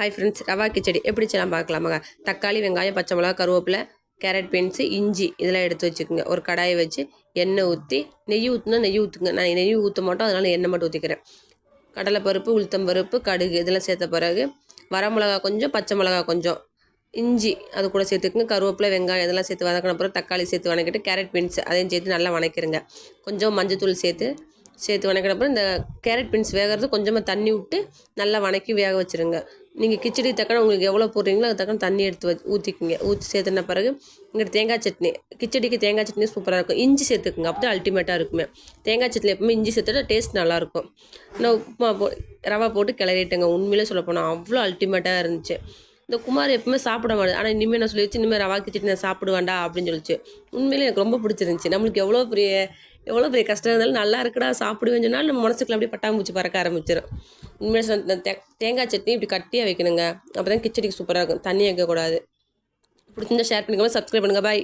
Hi friends rava khichdi. எப்படி செய்யலாம் பார்க்கலாமாங்க தக்காளி வெங்காயம் பச்சை மிளகா கருவேப்பிலை கேரட் பீன்ஸு இஞ்சி இதெல்லாம் எடுத்து வச்சுக்கோங்க. ஒரு கடாயை வச்சு எண்ணெய் ஊற்றி நெய் ஊற்றுனா நெய் ஊற்றுங்க நான் நெய் ஊற்ற மாட்டோம். அதனால் எண்ணெய் மட்டும் ஊற்றிக்கிறேன் கடலைப்பருப்பு உளுத்தம்பருப்பு கடுகு இதெல்லாம் சேர்த்த பிறகு வரமிளகா கொஞ்சம் பச்சை மிளகா கொஞ்சம் இஞ்சி அது கூட சேர்த்துக்குங்க. கருவேப்பிலை வெங்காயம் இதெல்லாம் சேர்த்து வதக்கின அப்புறம் தக்காளி சேர்த்து வதக்கிட்டு கேரட் பீன்ஸ் அதையும் சேர்த்து நல்லா வதக்கிடுங்க கொஞ்சம் மஞ்சத்தூள் சேர்த்து சேர்த்து வதக்கின அப்புறம் இந்த கேரட் பீன்ஸ் வேகிறது கொஞ்சமாக தண்ணி விட்டு நல்லா வதக்கி வேக வச்சுருங்க. நீங்கள் கிச்சடி தக்கன உங்களுக்கு எவ்வளோ போடுறீங்களோ அது தக்கன தண்ணி எடுத்து வச்சு ஊற்றிக்கிங்க ஊற்றி சேர்த்துன பிறகு இங்கே தேங்காய் சட்னி. கிச்சடிக்கு தேங்காய் சட்னி சூப்பராக இருக்கும். இஞ்சி சேர்த்துக்குங்க. அப்போ தான் அல்டிமேட்டாக இருக்குமே. தேங்காய் சட்னி எப்பவுமே இஞ்சி சேர்த்துட்டா டேஸ்ட் நல்லாயிருக்கும் நான் உப்புமா போ ரவா போட்டு கிளறிட்டேங்க. உண்மையிலே சொல்ல போனால் அவ்வளோ அல்டிமேட்டாக இருந்துச்சு. இந்த குமார் எப்பவுமே சாப்பிட மாட்டேன் ஆனால் இனிமேல் நான் சொல்லிச்சு இனிமேல் ரவா கிச்சடி நான் சாப்பிடுவேண்டா அப்படின்னு சொல்லிச்சு. உண்மையிலே எனக்கு ரொம்ப பிடிச்சிருந்துச்சி. நம்மளுக்கு எவ்வளோ பெரிய எவ்வளோ பெரிய கஷ்டம் இருந்தாலும் நல்லா இருக்குடா சாப்பிடுவேன்னு சொன்னால் நம்ம மனசுக்குள்ள அப்படியே பட்டாம்பூச்சி பறக்க ஆரம்பிச்சிடும் உண்மையிலே சொன்ன தே தேங்காய் சட்னி இப்படி கட்டியாக வைக்கணுங்க. அப்போ தான் கிச்சடிக்கு சூப்பராக இருக்கும். தண்ணி வைக்கக்கூடாது. பிடிச்சிருந்தா ஷேர் பண்ணிக்கோங்க சப்ஸ்கிரைப் பண்ணுங்கள் பாய்